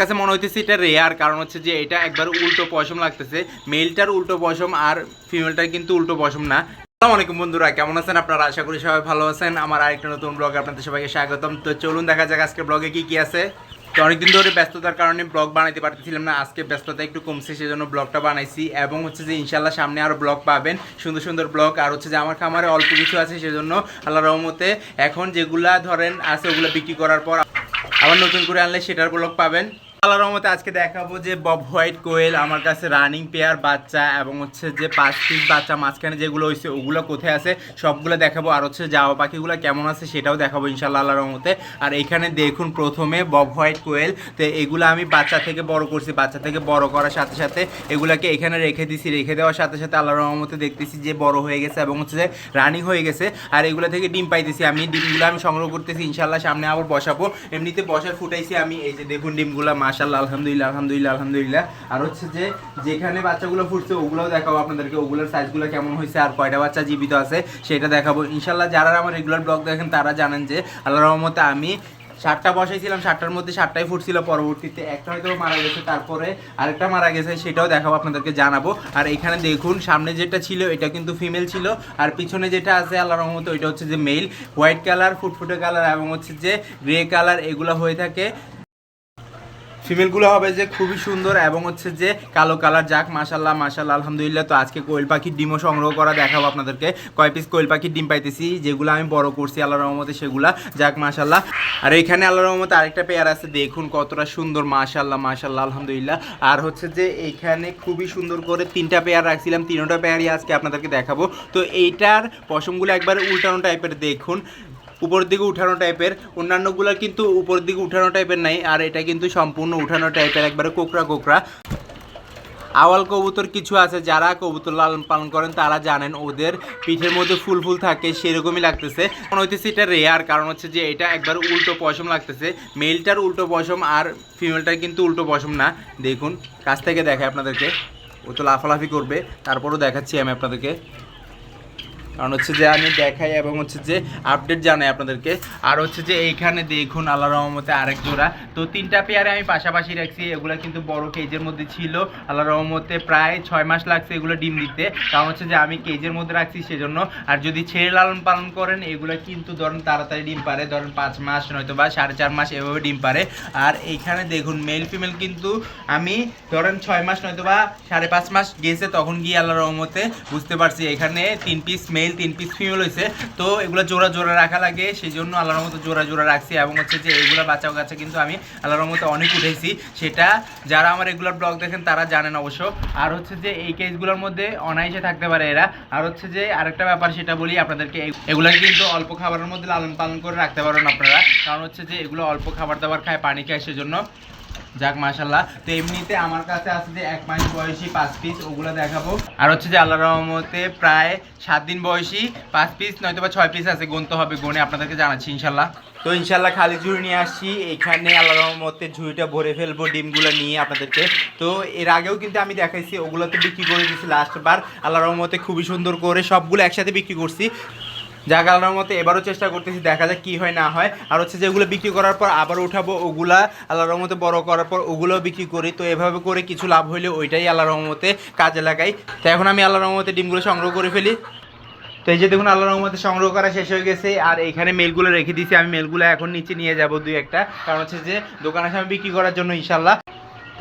কাছে মনে হইতেছে এটা রেয়ার কারণ হচ্ছে যে এটা একবার উল্টো পশম লাগতেছে। মেলটার উল্টো পশম আর ফিমেলটার কিন্তু উল্টো পশম না। আসসালামু আলাইকুম বন্ধুরা, কেমন আছেন আপনারা? আশা করি সবাই ভালো আছেন। আমার আরেকটা নতুন ব্লগে আপনাদের সবাইকে স্বাগতম। তো চলুন দেখা যাক আজকে ব্লগে কি কি আছে। তো অনেকদিন ধরে ব্যস্ততার কারণে ব্লগ বানাইতে পারতেছিলাম না। আজকে ব্যস্ততা একটু কমছে, সেজন্য ব্লগটা বানাইছি। এবং হচ্ছে যে ইনশাল্লাহ সামনে আরও ব্লগ পাবেন। সুন্দর সুন্দর ব্লগ আর হচ্ছে যে আমার খামারে অল্প কিছু আছে, সেজন্য আল্লাহ রহমতে এখন যেগুলা ধরেন আছে, ওগুলো বিক্রি করার পর আবার নতুন করে আনলে সেটার ব্লগ পাবেন। আল্লাহর রহমতে আজকে দেখাবো যে বব হোয়াইট কোয়েল আমার কাছে রানিং পেয়ার বাচ্চা এবং হচ্ছে যে পাঁচ পিস বাচ্চা, মাঝখানে যেগুলো হয়েছে ওগুলো কোথায় আছে সবগুলো দেখাবো। আর হচ্ছে যাওয়া পাখিগুলো কেমন আছে সেটাও দেখাবো ইনশাল্লাহ আল্লাহর রহমতে। আর এখানে দেখুন প্রথমে বব হোয়াইট কোয়েল। তো এগুলো আমি বাচ্চা থেকে বড় করছি, বাচ্চা থেকে বড় করার সাথে সাথে এগুলাকে এখানে রেখে দিছি, রেখে দেওয়ার সাথে সাথে আল্লাহর রহমতে দেখতেছি যে বড় হয়ে গেছে এবং হচ্ছে যে রানিং হয়ে গেছে। আর এগুলো থেকে ডিম পাইতেছি আমি, ডিমগুলো আমি সংগ্রহ করতেছি ইনশাল্লাহ সামনে আবার বসাবো। এমনিতে বসার ফুটাইছি আমি, এই যে দেখুন ডিমগুলো মাশাল্লাহ আলহামদুলিল্লাহ আলহামদুলিল্লাহ আলহামদুলিল্লাহ। আর হচ্ছে যে, যেখানে বাচ্চাগুলো ফুটছে, ওগুলোও দেখাবো আপনাদেরকে। ওগুলোর সাইজগুলো কেমন হয়েছে আর কয়টা বাচ্চা জীবিত আছে, সেটা দেখাবো। ইনশাল্লাহ যারা আমার রেগুলার ব্লগ দেখেন, তারা জানেন যে আল্লাহ রহমতে আমি সাতটা বসাইছিলাম, সাতটার মধ্যে সাতটাই ফুটছিল পরবর্তীতে। একটা হয়তো মারা গেছে, তারপরে আরেকটা মারা গেছে, সেটাও দেখাবো, আপনাদেরকে জানাব। আর এখানে দেখুন, সামনে যেটা ছিল, এটা কিন্তু ফিমেল ছিল। আর পিছনে যেটা আছে আল্লাহ রহমত, ওইটা হচ্ছে যে মেল হোয়াইট কালার ফুটফুটে কালার এবং হচ্ছে যে গ্রে কালার এগুলো হয়ে থাকে। ফিমেলগুলো হবে যে খুবই সুন্দর এবং হচ্ছে যে কালো কালার যাক মাশাল্লাহ মাশাল্লাহ আলহামদুলিল্লাহ। তো আজকে কোয়েল পাখির ডিমও সংগ্রহ করা দেখাবো আপনাদেরকে। কয় পিস কোয়েল পাখির ডিম পাইতেছি? যেগুলো আমি বড় করছি আল্লাহ রহমতে সেগুলা। যাক মাশাল্লাহ আর এখানে আল্লাহ রহমতে আরেকটা পেয়ার আছে, দেখুন কতটা সুন্দর মাশাল্লাহ মাশাল্লাহ আলহামদুলিল্লাহ। আর হচ্ছে যে এখানে খুবই সুন্দর করে তিনটা পেয়ার রাখছিলাম, তিনটা পেয়ারই আজকে আপনাদেরকে দেখাবো। তো এইটার পশমগুলো একবার উল্টানো টাইপের দেখুন। উপরের দিকে উঠানো টাইপের অন্যান্যগুলো কিন্তু উপর দিকে উঠানো টাইপের নাই, আর এটা কিন্তু সম্পূর্ণ উঠানো টাইপের একবারে কোকরা কোকরা আওয়াল কবুতর কিছু আছে, যারা কবুতর লালন পালন করেন, তারা জানেন ওদের পিঠের মধ্যে ফুল ফুল থাকে, সেরকমই লাগতেছে। মনে হইতেছে এটা রেয়ার কারণ হচ্ছে যে এটা একবার উল্টো পশম লাগতেছে। মেলটার উল্টো পশম আর ফিমেলটার কিন্তু উল্টো পশম না। দেখুন, কাছ থেকে দেখায় আপনাদেরকে। ও তো লাফালাফি করবে, তারপরও দেখাচ্ছি আমি আপনাদেরকে। কারণ হচ্ছে যে আমি দেখাই এবং হচ্ছে যে আপডেট জানাই আপনাদেরকে। আর হচ্ছে যে এইখানে দেখুন আল্লাহ রহমতে আরেক জোড়া। তো তিনটা পেয়ারে আমি পাশাপাশি রাখছি, এগুলো কিন্তু বড় কেজের মধ্যে ছিল। আল্লাহ রহমতে প্রায় ছয় মাস লাগছে এগুলো ডিম দিতে। কারণ হচ্ছে যে আমি কেজের মধ্যে রাখছি সেজন্য। আর যদি ছেড়ে লালন পালন করেন, এগুলো কিন্তু ধরেন তাড়াতাড়ি ডিম পারে। ধরেন পাঁচ মাস নয়তো বা সাড়ে চার মাস এভাবে ডিম পারে। আর এইখানে দেখুন মেল ফিমেল কিন্তু আমি ধরেন ছয় মাস নয়তো বা সাড়ে পাঁচ মাস গেছে, তখন গিয়ে আল্লাহ রহমতে বুঝতে পারছি। এখানে তিন পিস মেল তিন পিস ফিমেল হয়েছে তো এগুলো জোড়া জোড়া রাখা লাগে সেই জন্য আল্লাহর মতো জোড়া জোড়া রাখছি এবং হচ্ছে যে এগুলো বাচ্চা কাছে কিন্তু আমি আল্লাহর মতো অনেক উঠেছি। সেটা যারা আমার রেগুলার ব্লগ দেখেন তারা জানেন অবশ্য। আর হচ্ছে যে এই কেসগুলোর মধ্যে অনায়াসে থাকতে পারে এরা। আর হচ্ছে যে আরেকটা ব্যাপার সেটা বলি আপনাদেরকে, এই- এগুলো কিন্তু অল্প খাবারের মধ্যে লালন পালন করে রাখতে পারেন আপনারা। কারণ হচ্ছে যে এগুলো অল্প খাবার দাবার খায়, পানি খায়, সেজন্য যাক মাশাল্লাহ তো এমনিতে আমার কাছে আছে যে এক মাস বয়সী পাঁচ পিস ওগুলো দেখাবো। আর হচ্ছে যে আল্লাহ রহমতে প্রায় সাত দিন বয়সী পাঁচ পিস নয়তো বা ছয় পিস আছে, গুনতে হবে গুনে, আপনাদেরকে জানাচ্ছি ইনশাল্লাহ তো ইনশাল্লাহ খালি ঝুড়ি নিয়ে আসছি। এখানে আল্লাহ রহমতে ঝুড়িটা ভরে ফেলব, ডিমগুলো নিয়ে আপনাদেরকে। তো এর আগেও কিন্তু আমি দেখাইছি ওগুলো তো বিক্রি করে দিয়েছি লাস্ট বার। আল্লাহ রহমতে খুবই সুন্দর করে সবগুলো একসাথে বিক্রি করছি। আল্লাহর মতো এবারও চেষ্টা করতেছি দেখা যাক কি হয় না হয়। আর হচ্ছে যেগুলো বিক্রি করার পর আবার উঠাবো ওগুলা, আল্লাহর রহমতে বড় করার পর ওগুলোও বিক্রি করি। তো এভাবে করে কিছু লাভ হইলে ওইটাই আল্লাহর রহমতে কাজে লাগাই। তো এখন আমি আল্লাহর রহমতে ডিমগুলো সংগ্রহ করে ফেলি। তো এই যে দেখুন আল্লাহর রহমতে সংগ্রহ করা শেষ হয়ে গেছে। আর এখানে মেলগুলো রেখে দিয়েছি। আমি মেলগুলো এখন নিচে নিয়ে যাব দুই একটা। কারণ হচ্ছে যে দোকানে সামনে বিক্রি করার জন্য ইনশাল্লাহ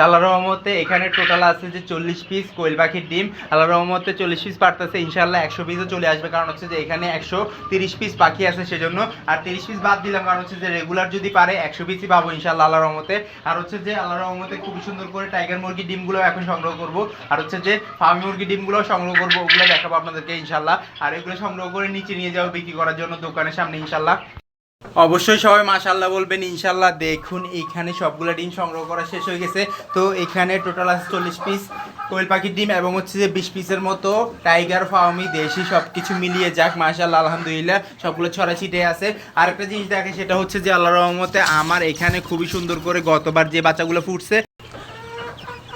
আল্লাহ রহমতে এখানে টোটাল আছে যে চল্লিশ পিস কোয়েল পাখির ডিম। আল্লাহ রহমতে চল্লিশ পিস পারতেছে ইনশাল্লাহ একশো পিসও চলে আসবে। কারণ হচ্ছে যে এখানে একশো তিরিশ পিস পাখি আছে সেজন্য। আর তিরিশ পিস বাদ দিলাম, কারণ হচ্ছে যে রেগুলার যদি পারে, একশো পিসই পাবো ইনশাল্লাহ আল্লাহ রহমতে। আর হচ্ছে যে আল্লাহ রহমতে খুব সুন্দর করে টাইগার মুরগি ডিমগুলো এখন সংগ্রহ করব। আর হচ্ছে যে ফার্মি মুরগি ডিমগুলো সংগ্রহ করব, ওগুলো দেখাবো আপনাদেরকে ইনশাল্লাহ আর এগুলো সংগ্রহ করে নিচে নিয়ে যাব বিক্রি করার জন্য দোকানের সামনে ইনশাল্লাহ অবশ্যই সবাই মাশাল্লাহ বলবেন ইনশাল্লাহ দেখুন এখানে সবগুলো ডিম সংগ্রহ করা শেষ হয়ে গেছে। তো এখানে টোটাল আছে চল্লিশ পিস কোয়েল পাখির ডিম এবং হচ্ছে যে বিশ পিসের মতো টাইগার ফার্মি দেশি সব কিছু মিলিয়ে যাক মাশাল্লাহ আলহামদুলিল্লাহ, সবগুলো ছড়া ছিটে আছে। আরেকটা জিনিস দেখে সেটা হচ্ছে যে আল্লাহ রহমতে আমার এখানে খুবই সুন্দর করে গতবার যে বাচ্চাগুলো ফুটছে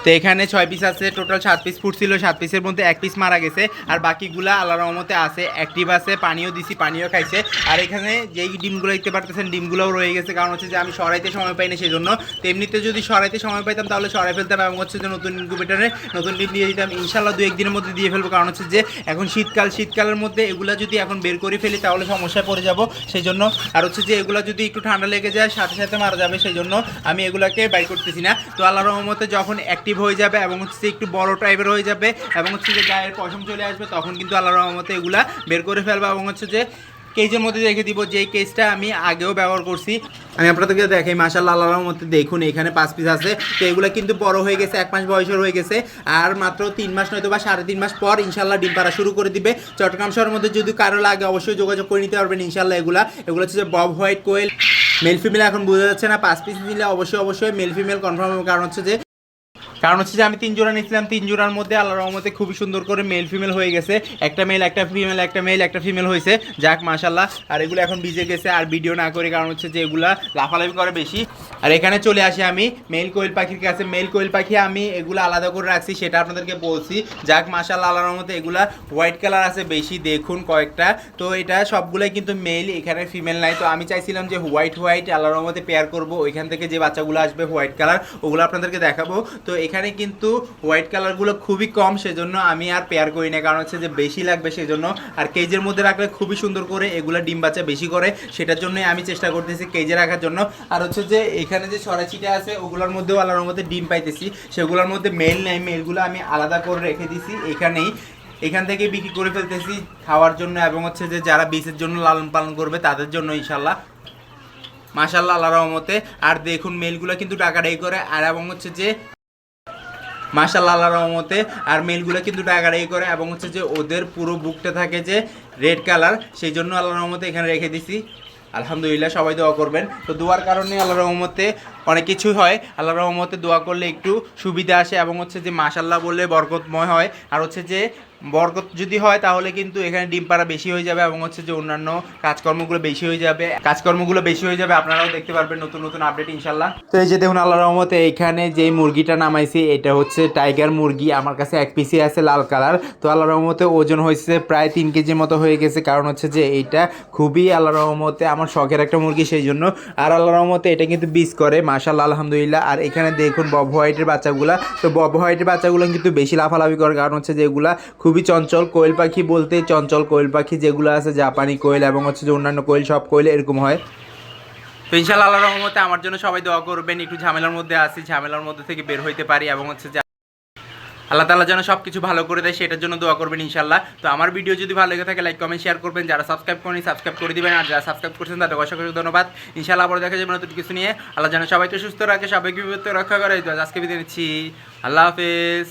তো এখানে ছয় পিস আছে টোটাল সাত পিস ফুটছিল সাত পিসের মধ্যে এক পিস মারা গেছে। আর বাকিগুলা আল্লাহ রহমতে আছে অ্যাক্টিভ আছে, পানিও দিছি, পানিও খাইছে। আর এখানে যেই ডিমগুলো দেখতে পারতেছেন, ডিমগুলোও রয়ে গেছে। কারণ হচ্ছে যে আমি সরাইতে সময় পাই না সেই জন্য তো এমনিতে যদি সরাইতে সময় পাইতাম, তাহলে সরাই ফেলতাম এবং হচ্ছে যে নতুন ইনকিউবেটারে নতুন ডিম দিয়ে দিতাম। ইনশাল্লাহ দু একদিনের মধ্যে দিয়ে ফেলব। কারণ হচ্ছে যে এখন শীতকাল, শীতকালের মধ্যে এগুলা যদি এখন বের করে ফেলি, তাহলে সমস্যায় পড়ে যাব। সেই জন্য আর হচ্ছে যে এগুলা যদি একটু ঠান্ডা লেগে যায়, সাথে সাথে মারা যাবে। সেই জন্য আমি এগুলাকে বাইর করতেছি না। তো আল্লাহ রহমতে যখন অ্যাক্টিভ হয়ে যাবে এবং হচ্ছে একটু বড় টাইপের হয়ে যাবে এবং হচ্ছে যে গায়ের পশম চলে আসবে, তখন কিন্তু আল্লাহ রহমতে এগুলা বের করে ফেলবে এবং হচ্ছে যে কেজের মধ্যে রেখে দিব। যে কেসটা আমি আগেও ব্যবহার করছি, আমি আপনাদেরকে দেখাই মাসাল্লাহ আল্লাহর মধ্যে দেখুন, এখানে পাঁচ পিস আছে। তো এগুলো কিন্তু বড় হয়ে গেছে, এক মাস বয়সের হয়ে গেছে। আর মাত্র তিন মাস নয়তো বা সাড়ে তিন মাস পর ইনশাল্লাহ ডিম পাড়া শুরু করে দিবে। চট্টগ্রাম শহরের মধ্যে যদি কারও লাগে, অবশ্যই যোগাযোগ করে নিতে পারবেন ইনশাল্লাহ এগুলা। এগুলো হচ্ছে যে bobwhite quail male female এখন বোঝা যাচ্ছে না, পাঁচ পিস নিলে অবশ্যই অবশ্যই মেল ফিমেল কনফার্ম হবে। কারণ হচ্ছে যে কারণ হচ্ছে যে আমি তিন জোড়া নিয়েছিলাম, তিন জোড়ার মধ্যে আল্লাহ রহমতে খুবই সুন্দর করে মেল ফিমেল হয়ে গেছে। একটা মেল একটা ফিমেল একটা মেল একটা ফিমেল হয়েছে। যাক মাশাল্লাহ আর এগুলো এখন ভিজে গেছে, আর ভিডিও না করে কারণ হচ্ছে যে এগুলা লাফালাফি করে বেশি। আর এখানে চলে আসি আমি মেল কোয়েল পাখির কাছে। মেল কোয়েল পাখি আমি এগুলো আলাদা করে রাখছি, সেটা আপনাদেরকে বলছি। যাক মাশাল্লাহ আল্লাহ রহমতে এগুলা হোয়াইট কালার আছে বেশি, দেখুন কয়েকটা। তো এটা সবগুলাই কিন্তু মেল এখানে ফিমেল নাই। তো আমি চাইছিলাম যে হোয়াইট হোয়াইট আল্লাহ রহমতে পেয়ার করব। ওইখান থেকে যে বাচ্চাগুলো আসবে হোয়াইট কালার ওগুলো আপনাদেরকে দেখাবো। তো এখানে কিন্তু হোয়াইট কালারগুলো খুবই কম, সেজন্য আমি আর পেয়ার করি না। কারণ হচ্ছে যে বেশি লাগবে, সেজন্য আর কেজের মধ্যে রাখলে খুবই সুন্দর করে এগুলো ডিম বাচ্চা বেশি করে, সেটার জন্যই আমি চেষ্টা করতেছি কেজে রাখার জন্য। আর হচ্ছে যে এখানে যে ছড়াছিটা আছে, ওগুলোর মধ্যেও আলাদার মধ্যে ডিম পাইতেছি। সেগুলোর মধ্যে মেল নেই মেলগুলো আমি আলাদা করে রেখে দিছি এখানেই। এখান থেকে বিক্রি করে ফেলতেছি খাওয়ার জন্য এবং হচ্ছে যে যারা বীজের জন্য লালন পালন করবে তাদের জন্য ইনশাল্লাহ মাশাল্লাহ আল্লাহ রহমতে। আর দেখুন মেলগুলো কিন্তু টাকা ডাই করে। আর এবং হচ্ছে যে মাশাল্লাহ আল্লাহ রহমতে, আর মেলগুলো কিন্তু ডাগাড়াই করে এবং হচ্ছে যে ওদের পুরো বুকটা থাকে যে রেড কালার সেই জন্য আল্লাহ রহমতে এখানে রেখে দিছি। আলহামদুলিল্লাহ, সবাই দোয়া করবেন। তো দোয়ার কারণে আল্লাহ রহমতে অনেক কিছুই হয়। আল্লাহ রহমতে দোয়া করলে একটু সুবিধা আসে এবং হচ্ছে যে মাশাল্লাহ বললে বরকতময় হয়। আর হচ্ছে যে বরকত যদি হয় তাহলে কিন্তু এখানে ডিম পাড়া বেশি হয়ে যাবে এবং হচ্ছে যে অন্যান্য কাজকর্মগুলো বেশি হয়ে যাবে। কাজকর্মগুলো বেশি হয়ে যাবে। আপনারাও দেখতে পারবেন নতুন নতুন আপডেট ইনশাল্লাহ তো এই যে দেখুন আল্লাহ রহমতে এখানে যে মুরগিটা নামাইছি, এটা হচ্ছে টাইগার মুরগি। আমার কাছে এক পিসি আছে লাল কালার। তো আল্লাহ রহমতে ওজন হয়েছে প্রায় তিন কেজির মতো হয়ে গেছে। কারণ হচ্ছে যে এইটা খুবই আল্লাহ রহমতে আমার শখের একটা মুরগি, সেই জন্য। আর আল্লাহ রহমতে এটা কিন্তু বীজ করে মাশাল্লাহ আলহামদুলিল্লাহ। আর এখানে দেখুন বব হোয়াইটের বাচ্চাগুলা। তো বব হোয়াইটের বাচ্চাগুলো কিন্তু বেশি লাফালাফি করার কারণ হচ্ছে যেগুলা খুবই চঞ্চল কোয়েল পাখি বলতে চঞ্চল কোয়েল পাখি যেগুলো আছে, জাপানি কোয়েল এবং হচ্ছে যে অন্যান্য কোয়েল, সব কোয়েল এরকম হয়। তো ইনশাল্লাহ আল্লাহ রহমতে আমার জন্য সবাই দোয়া করবেন। একটু ঝামেলার মধ্যে আসি ঝামেলার মধ্যে থেকে বের হইতে পারি এবং হচ্ছে আল্লাহ তালা যেন সব কিছু ভালো করে দেয়, সেটার জন্য দোয়া করবেন ইনশাল্লাহ তো আমার ভিডিও যদি ভালো লেগে থাকে লাইক কমেন্ট শেয়ার করবেন। যারা সাবস্ক্রাইব করেনি সাবস্ক্রাইব করে দিবেন। আর যারা সাবস্ক্রাইব করছেন, তাদের অসংখ্য ধন্যবাদ। ইনশাল্লাহ আবার দেখা যাবে নতুন কিছু নিয়ে। আল্লাহ যেন সবাইকে সুস্থ রাখে, সবাইকে বিপত্ত রক্ষা করে। আজকে বিদায় নিচ্ছি। আল্লাহ হাফেজ।